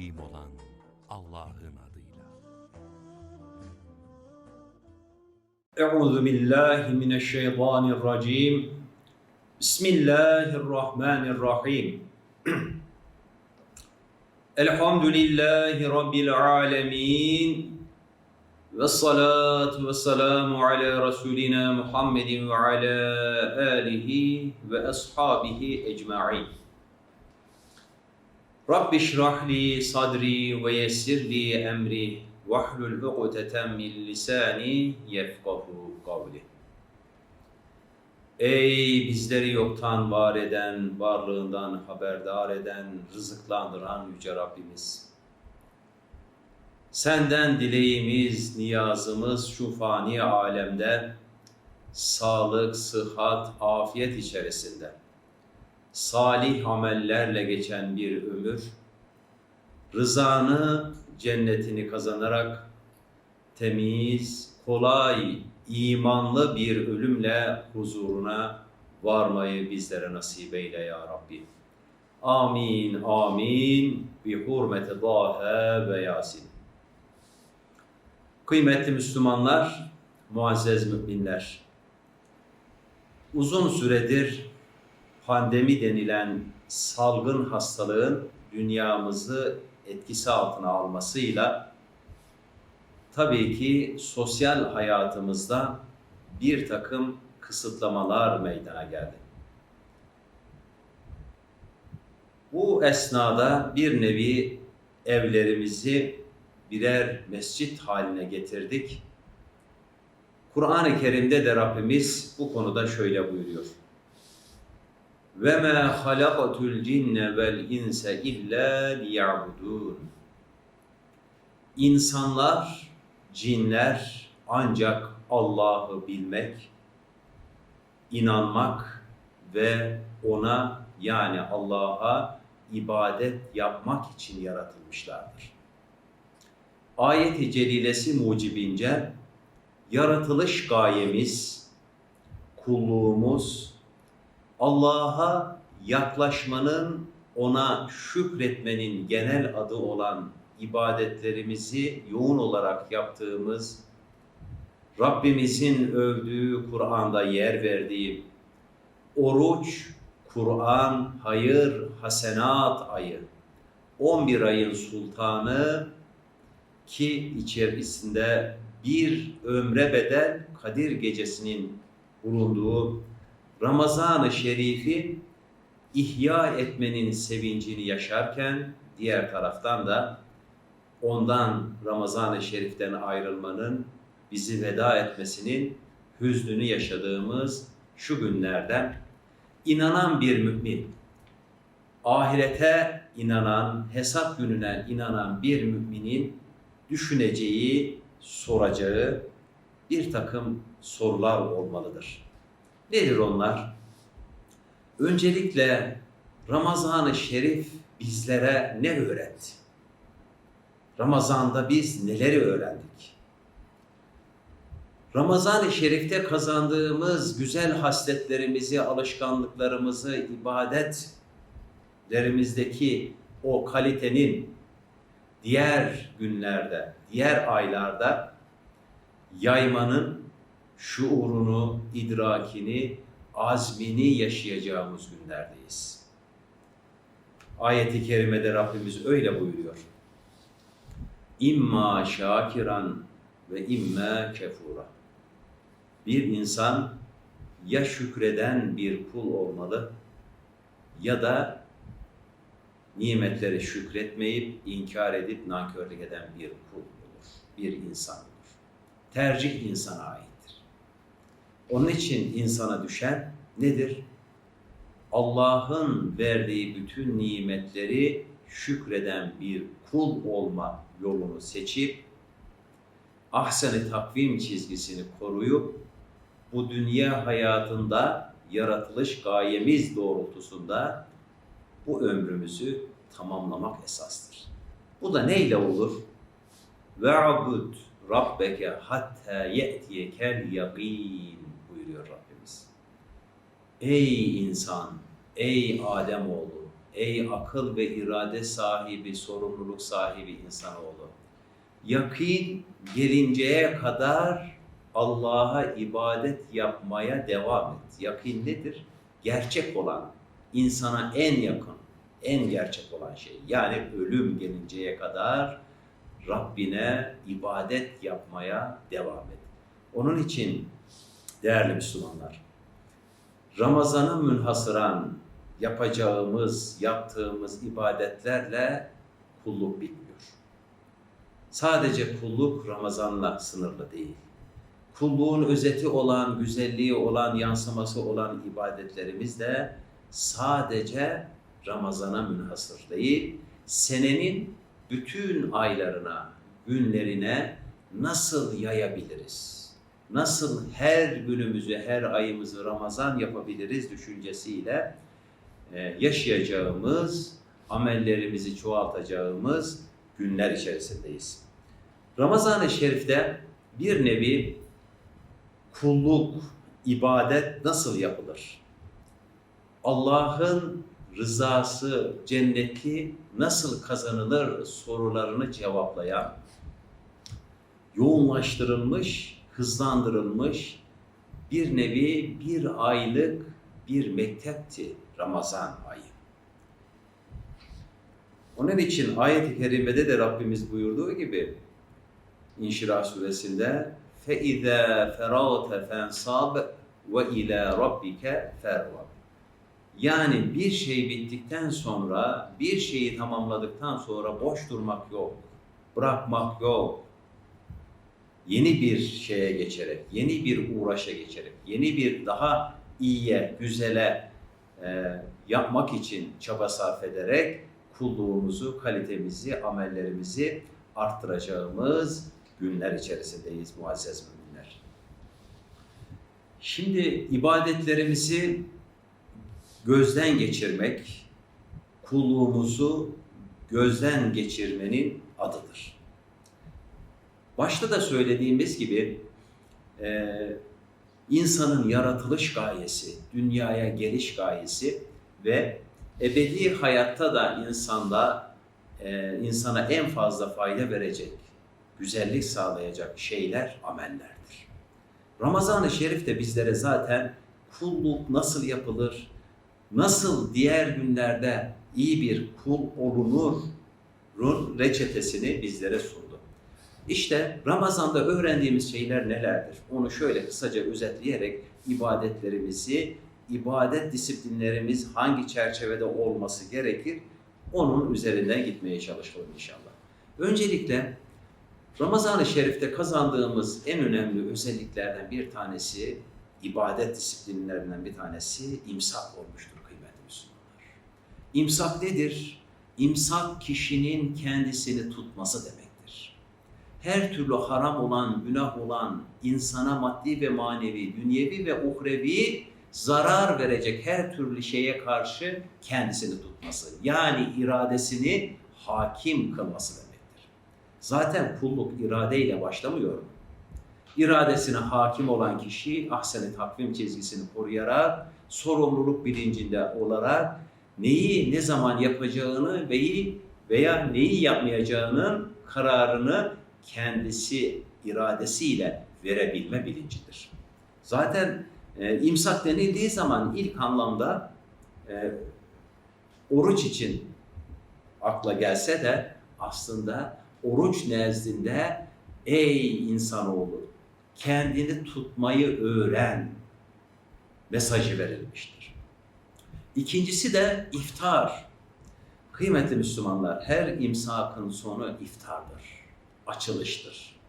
Rahim olan Allah'ın adıyla. Euzu billahi mineşşeytanirracim. Bismillahirrahmanirrahim. Elhamdülillahi rabbil alamin. Ve salatu ve selamu ala Resulina Muhammedin ve ala alihi ve ashabihi ecma'in. Rabbi şrahli sadri ve yessirli emri ve hlul ukdeten min lisani yefkahu kavli. Ey bizleri yoktan var eden, varlığından haberdar eden, rızıklandıran Yüce Rabbimiz. Senden dileğimiz, niyazımız şu fani alemde sağlık, sıhhat, afiyet içerisinde salih amellerle geçen bir ömür, rızanı, cennetini kazanarak temiz, kolay, imanlı bir ölümle huzuruna varmayı bizlere nasip eyle ya Rabbi. Amin, amin. Bi hurmeti Dahe ve Yasin. Kıymetli Müslümanlar, muazzez müminler. Uzun süredir pandemi denilen salgın hastalığın dünyamızı etkisi altına almasıyla tabii ki sosyal hayatımızda bir takım kısıtlamalar meydana geldi. Bu esnada bir nevi evlerimizi birer mescit haline getirdik. Kur'an-ı Kerim'de de Rabbimiz bu konuda şöyle buyuruyor. Ve ma halakatul cinne vel insa illa liya'budun. İnsanlar, cinler ancak Allah'ı bilmek, inanmak ve ona yani Allah'a ibadet yapmak için yaratılmışlardır. Ayet-i celilesi mucibince yaratılış gayemiz, kulluğumuz, Allah'a yaklaşmanın, ona şükretmenin genel adı olan ibadetlerimizi yoğun olarak yaptığımız, Rabbimizin övdüğü Kur'an'da yer verdiği oruç, Kur'an, hayır, hasenat ayı, 11 ayın sultanı ki içerisinde bir ömre bedel Kadir gecesinin bulunduğu Ramazan-ı Şerif'i ihya etmenin sevincini yaşarken diğer taraftan da ondan Ramazan-ı Şerif'ten ayrılmanın bizi veda etmesinin hüznünü yaşadığımız şu günlerden inanan bir mümin, ahirete inanan, hesap gününe inanan bir müminin düşüneceği, soracağı bir takım sorular olmalıdır. Nedir onlar? Öncelikle Ramazan-ı Şerif bizlere ne öğretti? Ramazan'da biz neleri öğrendik? Ramazan-ı Şerif'te kazandığımız güzel hasletlerimizi, alışkanlıklarımızı, ibadetlerimizdeki o kalitenin diğer günlerde, diğer aylarda yaymanın şuurunu, idrakini, azmini yaşayacağımız günlerdeyiz. Ayet-i kerimede Rabbimiz öyle buyuruyor. İmma şakiran ve imme kefura. Bir insan ya şükreden bir kul olmalı ya da nimetleri şükretmeyip inkar edip nankörlük eden bir kul olur, bir insan olur. Tercih insana aittir. Onun için insana düşen nedir? Allah'ın verdiği bütün nimetleri şükreden bir kul olma yolunu seçip ahsen-i takvim çizgisini koruyup bu dünya hayatında yaratılış gayemiz doğrultusunda bu ömrümüzü tamamlamak esastır. Bu da neyle olur? Ve'bud rabbeke hatta ye'tiyekel yakin buyuruyor Rabbimiz. Ey insan, ey Ademoğlu, Ey akıl ve irade sahibi, sorumluluk sahibi insanoğlu. Yakin gelinceye kadar Allah'a ibadet yapmaya devam et. Yakin nedir? Gerçek olan, insana en yakın, en gerçek olan şey. Yani ölüm gelinceye kadar Rabbine ibadet yapmaya devam et. Onun için değerli Müslümanlar, Ramazan'ı münhasıran yapacağımız, yaptığımız ibadetlerle kulluk bitmiyor. Sadece kulluk Ramazan'la sınırlı değil. Kulluğun özeti olan, güzelliği olan, yansıması olan ibadetlerimiz de sadece Ramazan'a münhasır değil, senenin bütün aylarına, günlerine nasıl yayabiliriz? Nasıl her günümüzü, her ayımızı Ramazan yapabiliriz düşüncesiyle e, yaşayacağımız, amellerimizi çoğaltacağımız günler içerisindeyiz. Ramazan-ı Şerif'te bir nevi kulluk, ibadet nasıl yapılır? Allah'ın rızası, cenneti nasıl kazanılır sorularını cevaplayan, yoğunlaştırılmış, hızlandırılmış bir nevi bir aylık bir mektepti Ramazan ayı. Onun için ayet-i kerimede de Rabbimiz buyurduğu gibi İnşirah suresinde فَاِذَا فَرَغْتَ فَانْصَابْ وَاِلَى رَبِّكَ فَرْوَبْ Yani bir şey bittikten sonra, bir şeyi tamamladıktan sonra boş durmak yok, bırakmak yok. Yeni bir şeye geçerek, yeni bir uğraşa geçerek, yeni bir daha iyiye, güzele e, yapmak için çaba sarf ederek kulluğumuzu, kalitemizi, amellerimizi arttıracağımız günler içerisindeyiz muazzez müminler. Şimdi ibadetlerimizi gözden geçirmek, kulluğumuzu gözden geçirmenin adıdır. Başta da söylediğimiz gibi e, insanın yaratılış gayesi, dünyaya geliş gayesi ve ebedi hayatta da insanda e, insana en fazla fayda verecek, güzellik sağlayacak şeyler amellerdir. Ramazan-ı Şerif de bizlere zaten kulluk nasıl yapılır, nasıl diğer günlerde iyi bir kul olunurun reçetesini bizlere sundu. İşte Ramazan'da öğrendiğimiz şeyler nelerdir? Onu şöyle kısaca özetleyerek ibadetlerimizi, ibadet disiplinlerimiz hangi çerçevede olması gerekir? Onun üzerinden gitmeye çalışalım inşallah. Öncelikle Ramazan-ı Şerif'te kazandığımız en önemli özelliklerden bir tanesi, ibadet disiplinlerinden bir tanesi imsak olmuştur kıymetli Müslümanlar. İmsak nedir? İmsak kişinin kendisini tutması demektir. Her türlü haram olan, günah olan, insana maddi ve manevi, dünyevi ve uhrevi zarar verecek her türlü şeye karşı kendisini tutması. Yani iradesini hakim kılması demektir. Zaten kulluk iradeyle başlamıyor mu? İradesine hakim olan kişi ahsen-i takvim çizgisini koruyarak, sorumluluk bilincinde olarak neyi ne zaman yapacağını veya neyi yapmayacağının kararını kendisi iradesiyle verebilme bilincidir. Zaten e, imsak denildiği zaman ilk anlamda e, oruç için akla gelse de aslında oruç nezdinde ey insanoğlu kendini tutmayı öğren mesajı verilmiştir. İkincisi de iftar. Kıymetli Müslümanlar her imsakın sonu iftardır, açılıştır.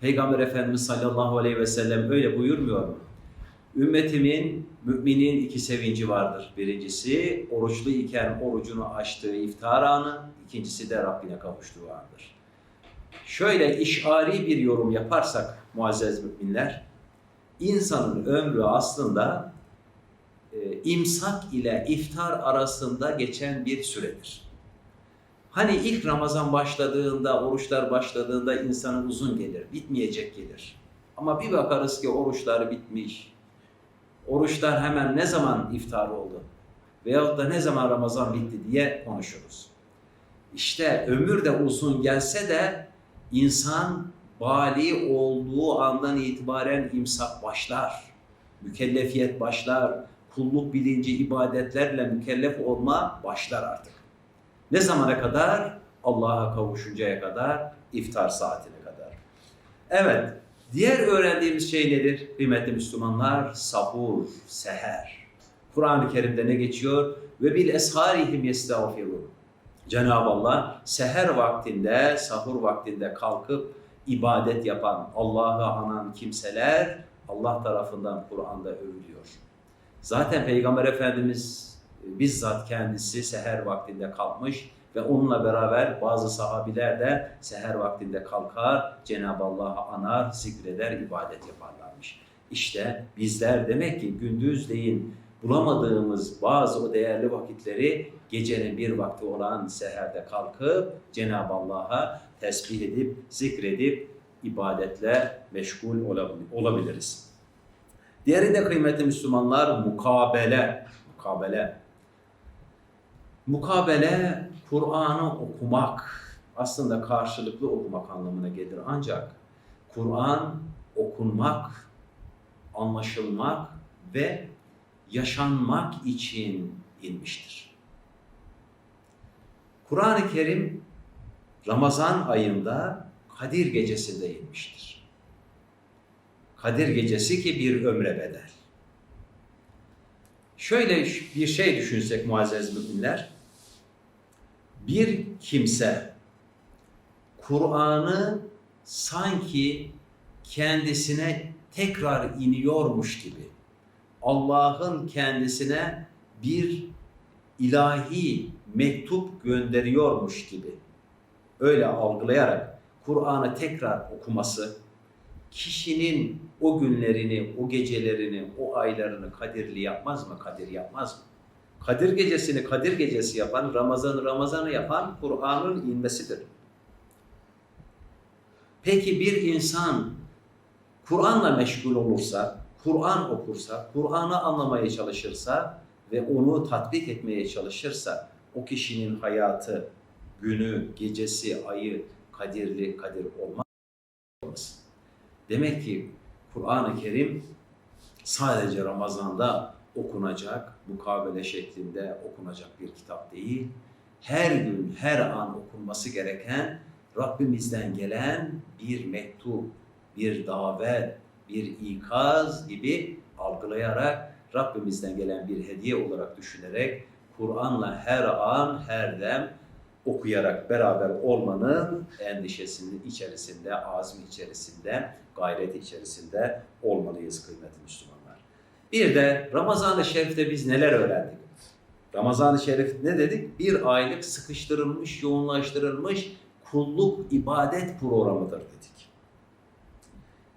Peygamber Efendimiz sallallahu aleyhi ve sellem öyle buyurmuyor mu? Ümmetimin, müminin iki sevinci vardır. Birincisi oruçlu iken orucunu açtığı iftar anı, ikincisi de Rabbine kavuştuğu andır. Şöyle işari bir yorum yaparsak muazzez müminler, insanın ömrü aslında e, imsak ile iftar arasında geçen bir süredir. Hani ilk Ramazan başladığında, oruçlar başladığında insanın uzun gelir, bitmeyecek gelir. Ama bir bakarız ki oruçlar bitmiş. Oruçlar hemen ne zaman iftar oldu? veyahut da ne zaman Ramazan bitti diye konuşuruz. İşte ömür de uzun gelse de insan bali olduğu andan itibaren imsak başlar. Mükellefiyet başlar. Kulluk bilinci ibadetlerle mükellef olma başlar artık. Ne zamana kadar? Allah'a kavuşuncaya kadar, iftar saatine kadar. Evet, diğer öğrendiğimiz şey nedir? Kıymetli Müslümanlar, sahur, seher. Kur'an-ı Kerim'de ne geçiyor? Ve bil esharihim yestağfirun. Cenab-ı Allah seher vaktinde, sahur vaktinde kalkıp ibadet yapan, Allah'ı anan kimseler Allah tarafından Kur'an'da övülüyor. Zaten Peygamber Efendimiz bizzat kendisi seher vaktinde kalkmış ve onunla beraber bazı sahabiler de seher vaktinde kalkar, Cenab-ı Allah'ı anar, zikreder, ibadet yaparlarmış. İşte bizler demek ki gündüzleyin bulamadığımız bazı o değerli vakitleri gecenin bir vakti olan seherde kalkıp Cenab-ı Allah'a tesbih edip, zikredip, ibadetle meşgul olabil- olabiliriz. Diğeri de kıymetli Müslümanlar mukabele. Mukabele. Mukabele Kur'an'ı okumak. Aslında karşılıklı okumak anlamına gelir. Ancak Kur'an okunmak, anlaşılmak ve yaşanmak için inmiştir. Kur'an-ı Kerim Ramazan ayında Kadir gecesinde inmiştir. Kadir gecesi ki bir ömre bedel. Şöyle bir şey düşünsek muazzez müminler. Bir kimse Kur'an'ı sanki kendisine tekrar iniyormuş gibi Allah'ın kendisine bir ilahi mektup gönderiyormuş gibi öyle algılayarak Kur'an'ı tekrar okuması kişinin o günlerini, o gecelerini, o aylarını kadirli yapmaz mı? Kadir yapmaz mı? Kadir gecesini Kadir gecesi yapan, Ramazan'ı Ramazan'ı yapan Kur'an'ın inmesidir. Peki bir insan Kur'an'la meşgul olursa, Kur'an okursa, Kur'an'ı anlamaya çalışırsa ve onu tatbik etmeye çalışırsa o kişinin hayatı, günü, gecesi, ayı kadirli kadir olmaz. Demek ki Kur'an-ı Kerim sadece Ramazan'da okunacak, mukabele şeklinde okunacak bir kitap değil. Her gün, her an okunması gereken Rabbimizden gelen bir mektup, bir davet, bir ikaz gibi algılayarak Rabbimizden gelen bir hediye olarak düşünerek Kur'an'la her an, her dem okuyarak beraber olmanın endişesinin içerisinde, azmi içerisinde, gayret içerisinde olmalıyız kıymetli Müslümanlar. Bir de Ramazan-ı Şerif'te biz neler öğrendik? Ramazan-ı Şerif ne dedik? Bir aylık sıkıştırılmış, yoğunlaştırılmış kulluk, ibadet programıdır dedik.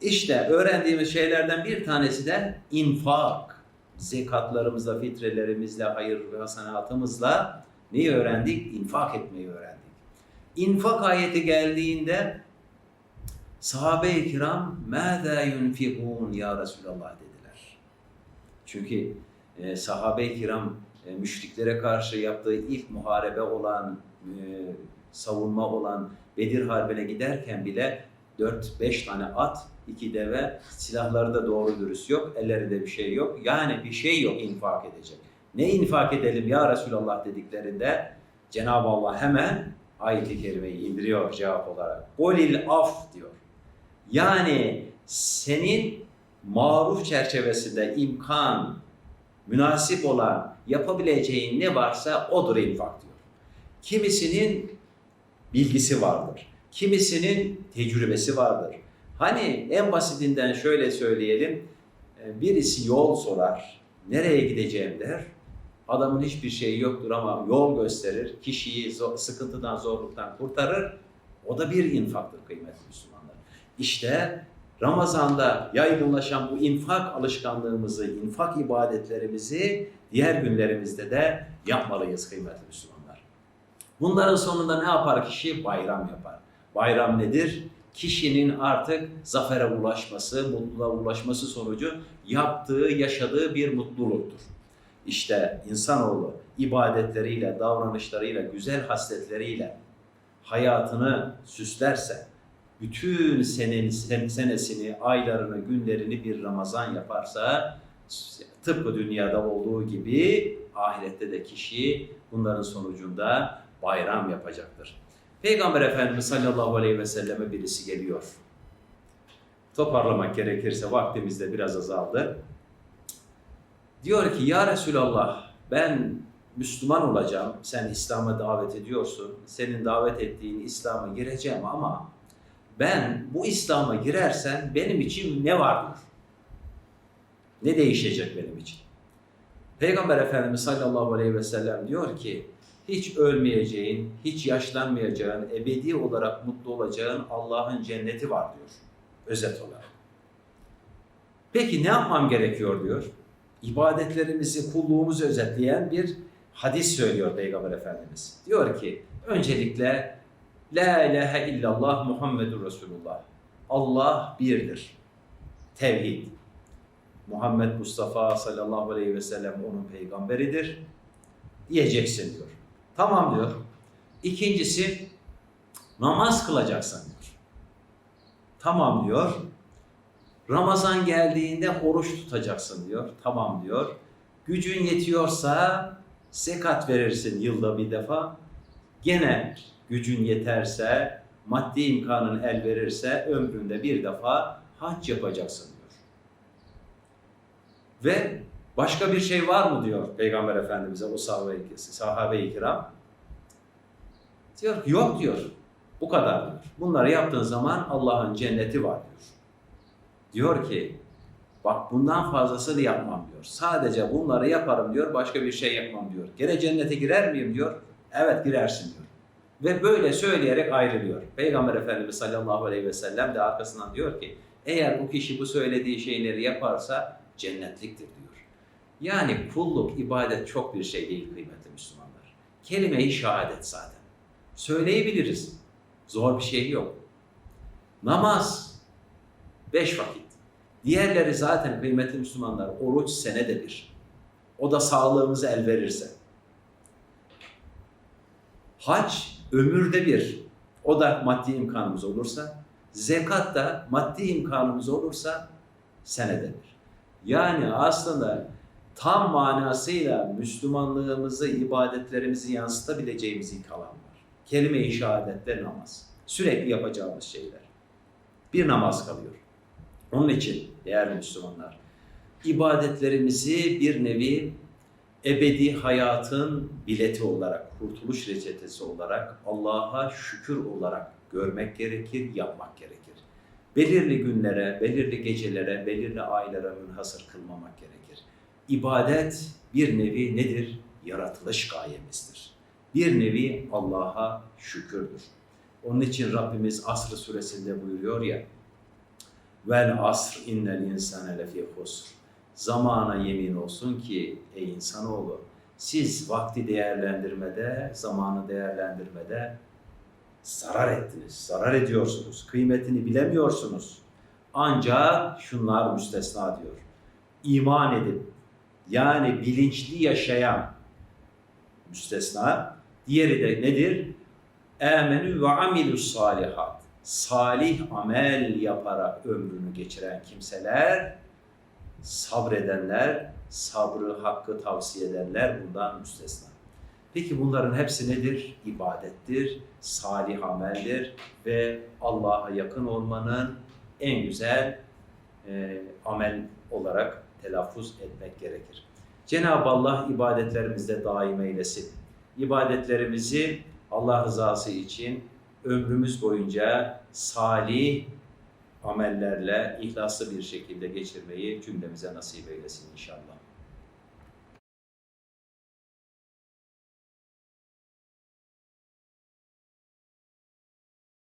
İşte öğrendiğimiz şeylerden bir tanesi de infak. Zekatlarımızla, fitrelerimizle, hayır ve hasenatımızla neyi öğrendik? İnfak etmeyi öğrendik. İnfak ayeti geldiğinde sahabe-i kiram مَاذَا يُنْفِقُونَ ya Resulallah dediler. Çünkü e, sahabe-i kiram e, müşriklere karşı yaptığı ilk muharebe olan, e, savunma olan Bedir Harbi'ne giderken bile 4-5 tane at, iki deve, silahları da doğru dürüst yok, ellerinde bir şey yok. Yani bir şey yok infak edecek. Ne infak edelim ya Resulallah dediklerinde Cenab-ı Allah hemen ayet-i kerimeyi indiriyor cevap olarak. Golil af diyor. Yani senin maruf çerçevesinde imkan, münasip olan, yapabileceğin ne varsa odur infak diyor. Kimisinin bilgisi vardır. Kimisinin tecrübesi vardır. Hani en basitinden şöyle söyleyelim. e, Birisi yol sorar. Nereye gideceğim der. Adamın hiçbir şeyi yoktur ama yol gösterir. Kişiyi zor- sıkıntıdan, zorluktan kurtarır. O da bir infaktır kıymetli Müslümanlar. İşte Ramazan'da yaygınlaşan bu infak alışkanlığımızı, infak ibadetlerimizi diğer günlerimizde de yapmalıyız kıymetli Müslümanlar. Bunların sonunda ne yapar kişi? Bayram yapar. Bayram nedir? Kişinin artık zafere ulaşması, mutluluğa ulaşması sonucu yaptığı, yaşadığı bir mutluluktur. İşte insanoğlu ibadetleriyle, davranışlarıyla, güzel hasletleriyle hayatını süslerse, bütün senenin, sen- senesini, aylarını, günlerini bir Ramazan yaparsa, tıpkı dünyada olduğu gibi ahirette de kişi bunların sonucunda bayram yapacaktır. Peygamber Efendimiz sallallahu aleyhi ve selleme birisi geliyor. Toparlamak gerekirse vaktimiz de biraz azaldı. Diyor ki ya Resulallah ben Müslüman olacağım. Sen İslam'a davet ediyorsun. Senin davet ettiğin İslam'a gireceğim ama ben bu İslam'a girersen benim için ne vardır? Ne değişecek benim için? Peygamber Efendimiz sallallahu aleyhi ve sellem diyor ki hiç ölmeyeceğin, hiç yaşlanmayacağın, ebedi olarak mutlu olacağın Allah'ın cenneti var diyor. Özet olarak. Peki ne yapmam gerekiyor diyor. İbadetlerimizi, kulluğumuzu özetleyen bir hadis söylüyor Peygamber Efendimiz. Diyor ki öncelikle La ilahe illallah Muhammedur Resulullah. Allah birdir. Tevhid. Muhammed Mustafa sallallahu aleyhi ve sellem onun peygamberidir. Diyeceksin diyor. Tamam diyor. İkincisi namaz kılacaksın diyor. Tamam diyor. Ramazan geldiğinde oruç tutacaksın diyor. Tamam diyor. Gücün yetiyorsa zekat verirsin yılda bir defa. Gene gücün yeterse, maddi imkanın el verirse ömründe bir defa hac yapacaksın diyor. Ve başka bir şey var mı diyor Peygamber Efendimiz'e o sahabe-i, sahabe-i kiram. Diyor yok diyor. Bu kadar diyor. Bunları yaptığın zaman Allah'ın cenneti var diyor. Diyor ki bak bundan fazlasını yapmam diyor. Sadece bunları yaparım diyor. Başka bir şey yapmam diyor. Gene cennete girer miyim diyor. Evet girersin diyor. Ve böyle söyleyerek ayrılıyor. Peygamber Efendimiz sallallahu aleyhi ve sellem de arkasından diyor ki eğer bu kişi bu söylediği şeyleri yaparsa cennetliktir diyor. Yani kulluk, ibadet çok bir şey değil kıymetli Müslümanlar. Kelime-i şehadet zaten. Söyleyebiliriz. Zor bir şey yok. Namaz, beş vakit. Diğerleri zaten kıymetli Müslümanlar oruç senede bir. O da sağlığımızı el verirse. Hac ömürde bir. O da maddi imkanımız olursa. Zekat da maddi imkanımız olursa senede bir. Yani aslında tam manasıyla Müslümanlığımızı, ibadetlerimizi yansıtabileceğimiz ilk alan var. Kelime-i şehadette namaz. Sürekli yapacağımız şeyler. Bir namaz kalıyor. Onun için değerli Müslümanlar, ibadetlerimizi bir nevi ebedi hayatın bileti olarak, kurtuluş reçetesi olarak, Allah'a şükür olarak görmek gerekir, yapmak gerekir. Belirli günlere, belirli gecelere, belirli aylara münhasır kılmamak gerekir. İbadet bir nevi nedir? Yaratılış gayemizdir. Bir nevi Allah'a şükürdür. Onun için Rabbimiz Asr suresinde buyuruyor ya, Vel asr innel insane lefî husr. Zamana yemin olsun ki ey insanoğlu siz vakti değerlendirmede, zamanı değerlendirmede zarar ettiniz, zarar ediyorsunuz, kıymetini bilemiyorsunuz. Ancak şunlar müstesna diyor. İman edip yani bilinçli yaşayan müstesna. Diğeri de nedir? Âmenü ve amilus salihat. Salih amel yaparak ömrünü geçiren kimseler, sabredenler, sabrı, hakkı tavsiye edenler bundan müstesna. Peki bunların hepsi nedir? İbadettir, salih ameldir ve Allah'a yakın olmanın en güzel e, amel olarak telaffuz etmek gerekir. Cenab-ı Allah ibadetlerimizde daim eylesin. İbadetlerimizi Allah rızası için ömrümüz boyunca salih amellerle ihlaslı bir şekilde geçirmeyi cümlemize nasip eylesin inşallah.